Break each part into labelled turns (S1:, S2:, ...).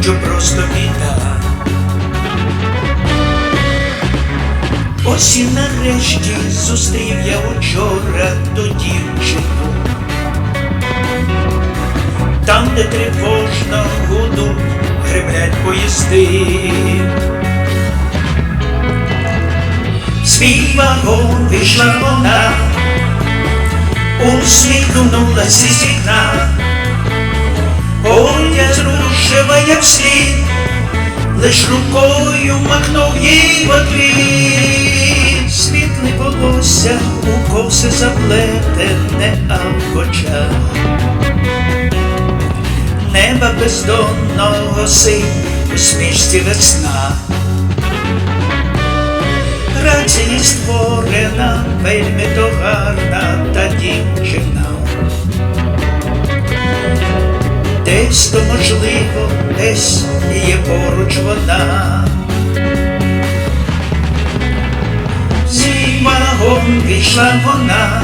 S1: що просто біда. Ось і нарешті зустрів я учора ту дівчину. Там, де тривожно гудуть, греблять поїзди. Свій вагон вийшла вона, усміхнулась із вікна, зрушиває вслід, лиш рукою махнув їй в отвіт. Світле волосся у коси заплетене, а в очах неба бездонного синь у смішці весна. Грації створена, вельми то гарна та дівчина. Десь то можливо, десь є поруч вона. Зі вагон вийшла вона,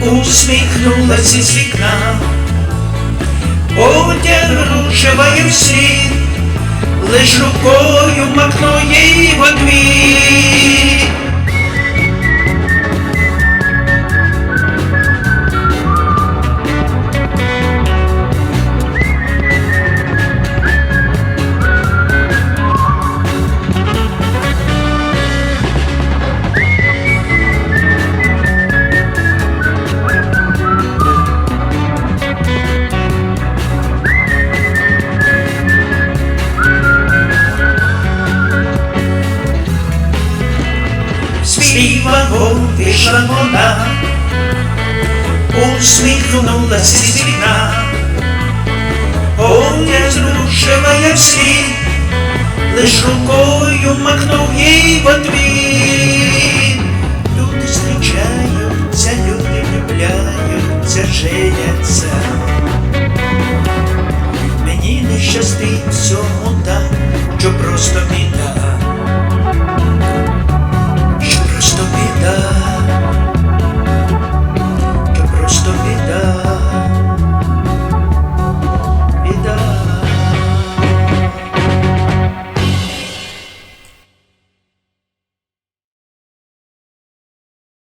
S1: усміхнулась із вікна, одяг рушиває всі, лиш рукою макнув їй в одвір. Свій вагон вийшла вона, усміхнулась із вікна, Одяг зрушиває всі, лиш рукою махнув їй в отвіт. Люди зустрічаються, люди влюбляються, женяться. Мені не щастить в цьому так, що просто мій